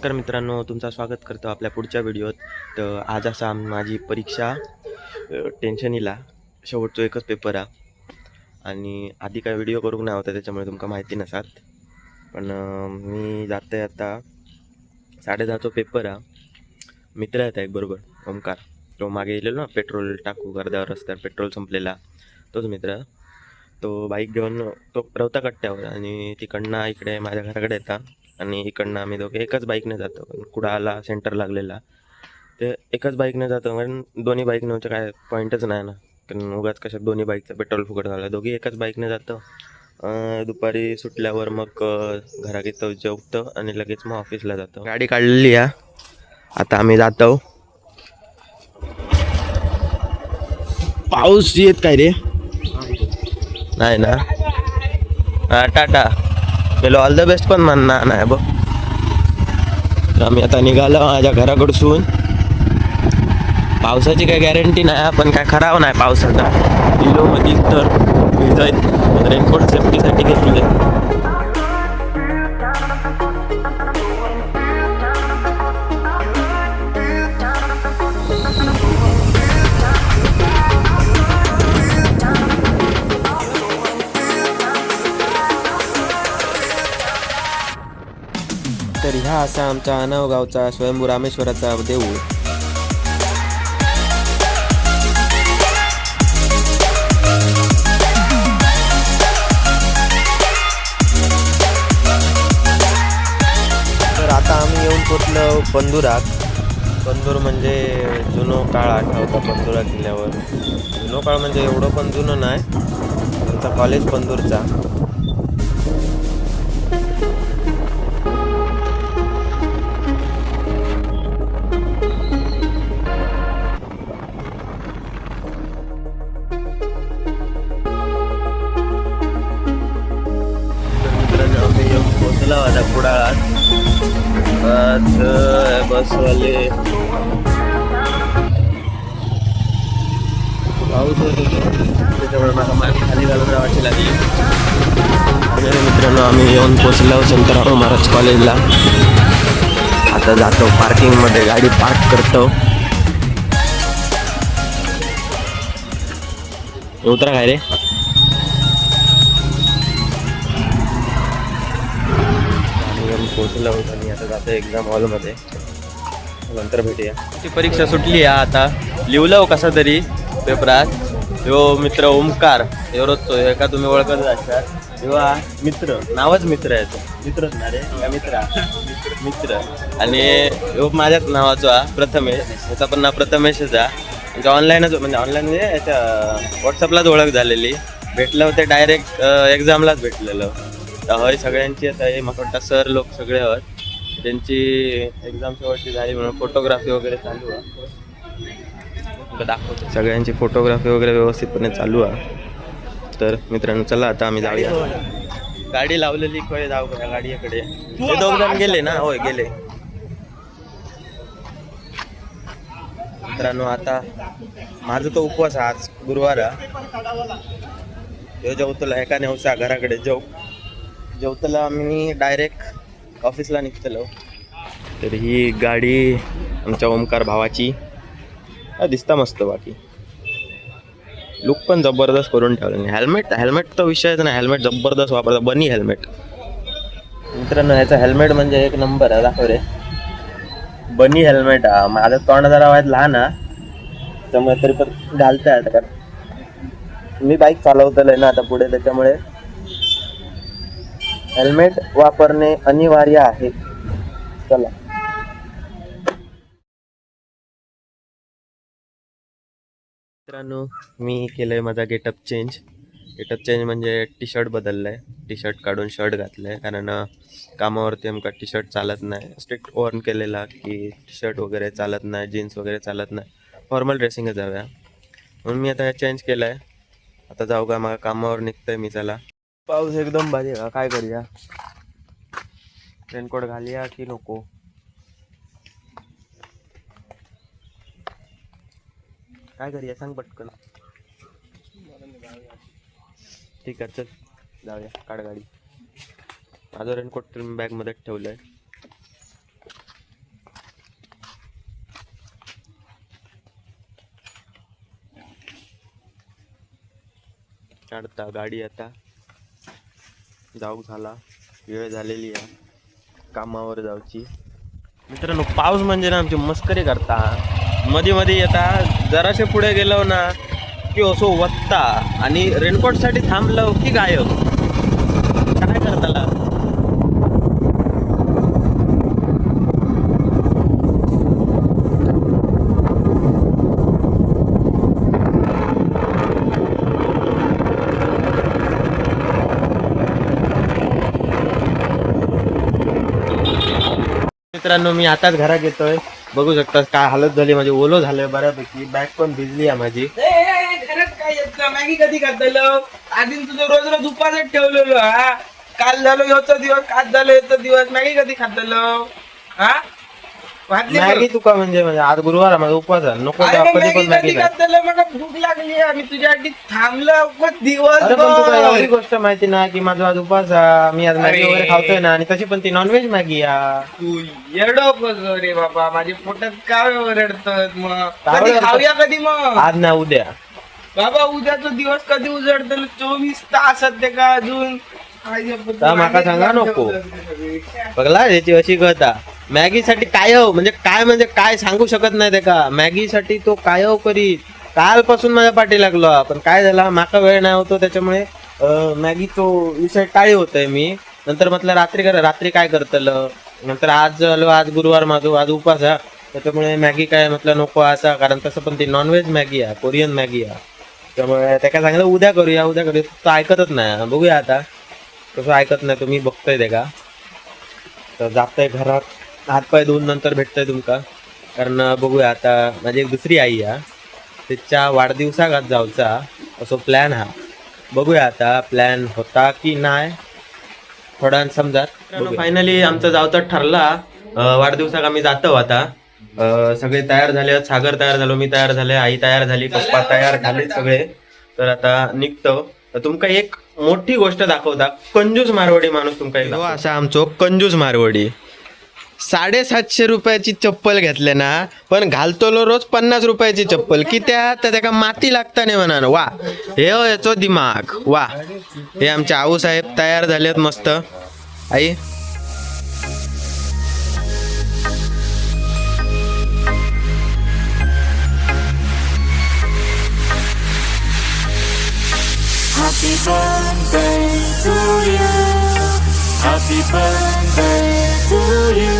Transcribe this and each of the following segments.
नमस्कार मित्रांनो तुमचं स्वागत करतो आपल्या पुढच्या व्हिडिओत. तर आज असा माझी परीक्षा टेन्शन इला शेवटचो एकच पेपर हा आणि आधी काय व्हिडिओ करूक नाही होता त्याच्यामुळे तुमका माहिती नसात. पण मी जातोय आता साडेदहाचो पेपर हा मित्र येत एक बरोबर ओमकार. तो मागे गेलेलो ना पेट्रोल टाकू अर्ध्यावर रस्त्यावर पेट्रोल संपलेला. तोच मित्र. तो बाईक घेऊन तो रवता कट्ट्यावर आणि तिकडनं इकडे माझ्या घराकडे येतात आणि इकडनं आम्ही दोघे एकाच बाईकने जातो. पण कुडाला सेंटर लागलेला. ते एकाच बाईकने जातो कारण दोन्ही बाईक नेऊचं म्हणजे काय पॉईंटच नाही ना. कारण उगाच कशा दोन्ही बाईकचं पेट्रोल फुकट झालं. दोघी एकाच बाईकने जातो. दुपारी सुटल्यावर मग घरा घेतो जेवतो आणि लगेच मग ऑफिसला जातो. गाडी काढलेली आहे. आता आम्ही जातो. पाऊस येत काय रे? नाही ना? टाटा. गेलो ऑल द बेस्ट पण म्हणणार नाही बघ. तर आम्ही आता निघालो माझ्या घराकडसून. पावसाची काही गॅरंटी नाही पण काय खराब नाही पावसाचा. गेलो मध्ये तर रेनकोट सेफ्टीसाठी घेतले हा असा आमचा अनाव गावचा स्वयंभू रामेश्वराचा देऊळ. तर आता आम्ही येऊन पोचलो बंधुरात. पंधूर म्हणजे जुनो काळ आठवता पंधुरा किल्ल्यावर. जुनो काळ म्हणजे एवढं पण जुनं नाही आमचा कॉलेज पंधूरचा पाऊस होत होतो त्याच्यामुळे मला मागे खाली घालून जावाची लागली मित्रांनो आम्ही येऊन पोचलो शंकरराव महाराज कॉलेजला. आता जातो पार्किंगमध्ये गाडी पार्क करतो. उतरा काय रे? आम्ही येऊन आणि आता जातो एक्झाम हॉलमध्ये नंतर भेटूया. ती परीक्षा सुटली आहे आता? लिवलं कसा तरी? पेपरात यो मित्र ओमकार एवढंच तो एका तुम्ही ओळखत असतात. किंवा मित्र नावच मित्र आहे तो. मित्रच ना रे? का मित्र. मित्र. आणि ह्यो माझ्याच नावाचो हा प्रथमेश. ह्याचा पण नाव प्रथमेशच हा म्हणजे ऑनलाईनच म्हणजे ऑनलाईन म्हणजे याच्या व्हॉट्सअपलाच ओळख झालेली. भेटलं होते डायरेक्ट एक्झामलाच भेटलेलं. तर हय सगळ्यांची आता हे म्हाका वाटतं सर लोक सगळे आहेत त्यांची एक्झाम शेवटची झाली म्हणून फोटोग्राफी वगैरे चालू आहे. दाखवतो. सगळ्यांची फोटोग्राफी वगैरे व्यवस्थितपणे चालू आहे. तर मित्रांनो चला आता आम्ही जाऊया. गाडी लावलेली खोय जाऊ का गाडीकडे. ते दोघ जण गेले ना? होय गेले. मित्रांनो आता माझं तो उपवास आहे आज गुरुवार आहे. जेवतला एका नेवसा घराकडे जेव. जेवतला आम्ही डायरेक्ट ऑफिसला निघतलो. तर ही गाडी आमच्या ओमकार भावाची. दिसता मस्त बाकी. लुक पण जबरदस्त करून ठेवलं हेल्मेट हेल्मेट तर विषयच नाही. हेल्मेट जबरदस्त वापरता बनी हेल्मेट मित्रांनो ह्याचा हेल्मेट म्हणजे एक नंबर आहे. दाखव रे. बनी हेल्मेट हा माझं तोंड जरा वाईट लहान हा. त्यामुळे तरी पण घालता येतं कारण मी बाईक चालवतलं ना आता पुढे त्याच्यामुळे. हेल्मेट वापरणे अनिवार्य आहे. चला. मित्रांनो मी केलंय माझा गेटअप चेंज गेटअप चेंज म्हणजे टी शर्ट बदललाय. टी शर्ट काढून शर्ट घातलं आहे कारण कामावरती आमका टी शर्ट चालत नाही. स्ट्रिक्ट वॉर्न केलेला की टी शर्ट वगैरे चालत नाही जीन्स वगैरे चालत नाही. फॉर्मल ड्रेसिंगच जाऊया. म्हणून मी आता हे चेंज केलंय. आता जाऊ का मला कामावर निघतंय मी चला. पाऊस एकदम भारी काय करूया? रेनकोट घालूया की नको? काय करूया? सांग पटकन. ठीक आहे चल. जाऊया काढ गाडी. माझं रेनकोट मी बॅगमध्येच ठेवलं आहे काढता गाडी आता. जाऊ झाला. वेळ झालेली आहे. कामावर जाऊची. मित्रांनो पाऊस म्हणजे ना आमची मस्करी करता. मध्ये मध्ये येता. जराशे पुढे गेलो ना की असो वत्ता आणि रेनकोटसाठी थांबलो की गायब. काय करताला मित्रांनो मी आताच घरात येतोय. बघू शकता काय हालत झाली माझी. ओलो झालंय बऱ्यापैकी. बॅग पण भिजली आहे माझी. घरात काय येत मॅगी कधी खातलो आधी तुझं रोज रोज उपासच ठेवलेलो हा? काल झालो ह्योचा दिवस आज झालो ह्योचा दिवस. मॅगी कधी खातलो हा? वाटली मॅगी तुका म्हणजे म्हणजे आज गुरुवार आहे, माझा उपवास आहे. नको अरे मग कधी पण मला भूक लागली. मी तुझ्यासाठी थांबलो अरे पण तुला एवढी गोष्ट माहिती ना की माझा आज उपवास आहे. मी आज मॅगी अरे. वगैरे खावतोय ना आणि तशी पण ती नॉनव्हेज मॅगी आहे तू येडो कसं रे बाबा. माझ्या पोटात काय ओरडतात मग? काय कधी ओरडतात? खाऊया कधी मग? आज ना उद्या. बाबा उद्याचा दिवस कधी उजडतो? चोवीस तास आहेत ते का अजून? काय जे पत्ते तर माका सांगा नको. बघला याची अशी कथा मॅगीसाठी काय हो म्हणजे काय म्हणजे काय सांगू शकत नाही ते का मॅगीसाठी तो काय हो करीत कालपासून माझ्या पाठी लागलो पण काय झाला माका वेळ नाही होतो त्याच्यामुळे मॅगी तो विषय टाळी होतोय मी. नंतर म्हटलं रात्री कर. रात्री काय करतलं? नंतर आज झालो आज गुरुवार माझो आज उपास हा. त्याच्यामुळे मॅगी काय म्हटलं नको असा. कारण तसं पण ती नॉनव्हेज मॅगी आहे कोरियन मॅगी आहे त्यामुळे त्या काय सांगितलं उद्या करूया उद्या करूया. तो ऐकतच नाही बघूया आता. तसं ऐकत नाही तुम्ही बघताय ते का? तर जाताय घरात. हातपाय धुवून नंतर भेटतंय तुमका. कारण बघूया आता माझी एक दुसरी आई आहे. तिच्या वाढदिवसाक जाऊचा असो प्लॅन हा. बघूया आता प्लॅन होता की नाही. थोड्या समजात फायनली आमचं जावचं ठरला. वाढदिवसाक आम्ही जातो आता. सगळे तयार झाले. सागर तयार झालो मी तयार झाले आई तयार झाली पप्पा तयार झाले सगळे. तर आता निघतो. तर तुमका एक मोठी गोष्ट दाखवता. कंजूस मारवाडी माणूस तुमका एक असा आमचो कंजूस मारवाडी. साडेसातशे रुपयाची चप्पल घेतले ना पण घालतलो रोज पन्नास रुपयाची चप्पल. कित्या तर त्याका माती लागता नाही म्हणा वा. हे हो, याचो दिमाग. वा. हे आमचे आऊ साहेब तयार झालेत मस्त. आई. Happy birthday to you. Happy birthday to you.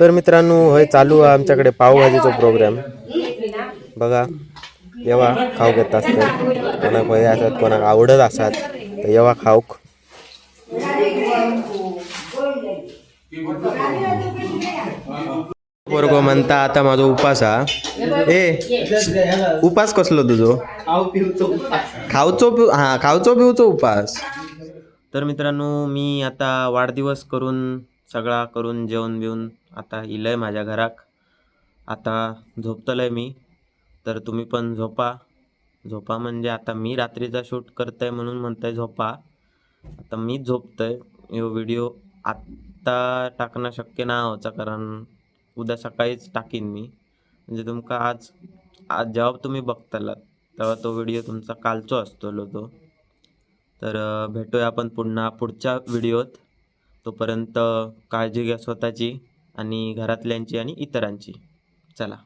तर मित्रांनो होय चालू आहे आमच्याकडे पावभाजीचा प्रोग्राम बघा येवा खाऊ घेत असतात कोणाक भय असतात कोणाक आवडत असतात तर येवा खाऊक बरोबर म्हणता आता माझो उपास हा. ए उपास कसलो तुझो? खावचो पिऊ हा खावचो पिऊचो उपास. तर मित्रांनो मी आता वाढदिवस करून सगळा करून जेवण बिवून आता इलंय माझ्या घराक. आता झोपतलंय मी. तर तुम्ही पण झोपा. झोपा म्हणजे आता मी रात्रीचा शूट करतोय म्हणून म्हणताय झोपा. आता मीच झोपतोय. यो व्हिडिओ आत्ता टाकणं शक्य नाही होतं कारण उद्या सकाळीच टाकीन मी. म्हणजे तुमका आज आज जेव्हा तुम्ही बघताला तेव्हा तो व्हिडिओ तुमचा कालचो असतो तो. तर भेटूया आपण पुन्हा पुढच्या व्हिडिओत. तोपर्यंत काळजी घ्या स्वतःची आणि घरातल्यांची आणि इतरांची. चला.